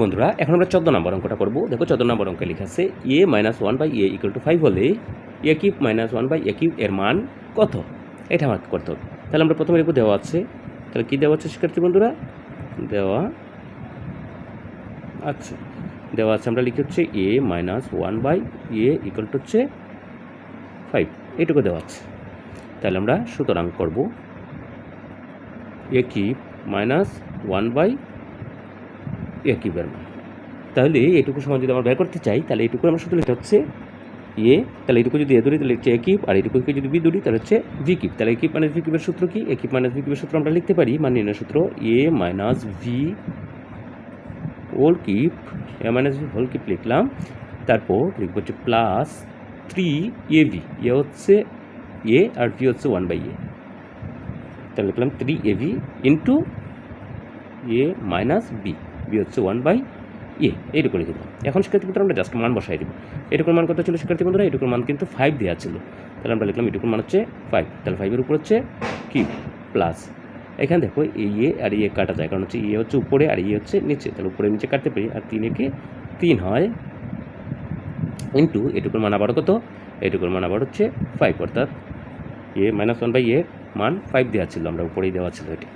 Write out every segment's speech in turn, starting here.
বন্ধুরা, এখন আমরা চোদ্দ নম্বর অঙ্কটা করব। দেখো, চোদ্দ নম্বর অঙ্কে লেখা আছে a minus one by a equal to five হলে a cube minus one by a cube এর মান কত? এটা আমার করতে হবে। তাহলে আমরা প্রথমে লিখব দেওয়া আছে। তাহলে কী দেওয়া আছে শিক্ষার্থী বন্ধুরা? দেওয়া আচ্ছা দেওয়া আছে, আমরা লিখে হচ্ছে a minus one by a equal to হচ্ছে ফাইভ এইটুকু দেওয়া আছে। তাহলে আমরা সুতরাং করব a cube minus one by a কিউবের তাহলে এটুকু সময় যদি আমরা বের করতে চাই, তাহলে এটুকু আমরা শুধু লিখতে হচ্ছে এ তাহলে এটুকু যদি এ ধরি তাহলে হচ্ছে এ আর এটুকুকে যদি বি ধরি তাহলে হচ্ছে ভি তাহলে এ মাইনাস ভি সূত্র কি? এ মাইনাস ভি কিউবের সূত্র আমরা লিখতে পারি, মান নির্ণয় সূত্র a minus b whole cube a minus b whole cube লিখলাম। তারপর লিখব হচ্ছে plus three a b a হচ্ছে এ আর ভি হচ্ছে ওয়ান বাই এ তাহলে লিখলাম three a b into a minus b b হচ্ছে ওয়ান বাই এ এইটুকু লিখে দেবো এখন শিক্ষার্থী বন্ধুরা, আমরা জাস্ট মান বসাই দেবো। এটুকুর মান কত ছিল শিক্ষার্থী বন্ধুরা? এটুকুর মান কিন্তু ফাইভ দেওয়া ছিল। তাহলে আমরা লিখলাম এটুকুর মান হচ্ছে ফাইভ তাহলে ফাইভের উপর হচ্ছে কি? প্লাস এখানে দেখো, এই এ আর এ কাটা যায়, কারণ হচ্ছে এ হচ্ছে উপরে আর ইয়ে হচ্ছে নিচে। তাহলে উপরে নিচে কাটতে পারি, আর তিন একে তিন হয় ইন্টু এটুকুর মান আবার কত? এটুকুর মান আবার হচ্ছে ফাইভ অর্থাৎ a minus one by a মান ফাইভ দেওয়া ছিল, আমরা উপরেই দেওয়া ছিল এটি।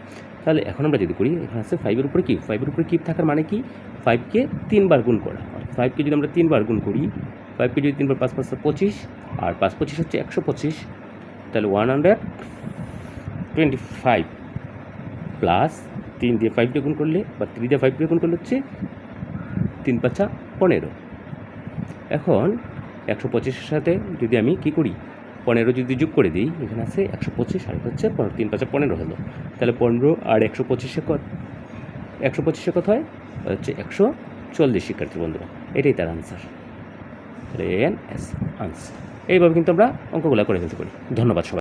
তাহলে এখন আমরা যদি করি, এখানে আছে ফাইভের উপরে কিউব ফাইভের উপরে কিউব থাকার মানে কি? ফাইভকে তিনবার গুণ করা ফাইভকে যদি আমরা তিনবার গুণ করি ফাইভকে যদি তিনবার পাঁচ পাঁচ পঁচিশ, আর পাঁচ, পঁচিশ হচ্ছে একশো পঁচিশ, তাহলে one hundred twenty five plus তিন দিয়ে ফাইভ দিয়ে গুণ করলে, বা থ্রি দিয়ে ফাইভ দিয়ে গুণ করলে হচ্ছে তিন পাঁচা পনেরো। এখন একশো পঁচিশের সাথে যদি আমি কি করি পনেরো যদি যোগ করে দিই, এখানে আছে একশো পঁচিশ, আর হচ্ছে পনেরো, তিন পাঁচে পনেরো হলো। তাহলে পনেরো আর একশো পঁচিশে কত? একশো পঁচিশে কত হয়? হচ্ছে একশো চল্লিশ শিক্ষার্থী বন্ধুরা। এটাই তার আনসার তাহলে এন এস আনসার এইভাবে কিন্তু আমরা অঙ্কগুলো করে ফেলতে পারি। ধন্যবাদ সবাই।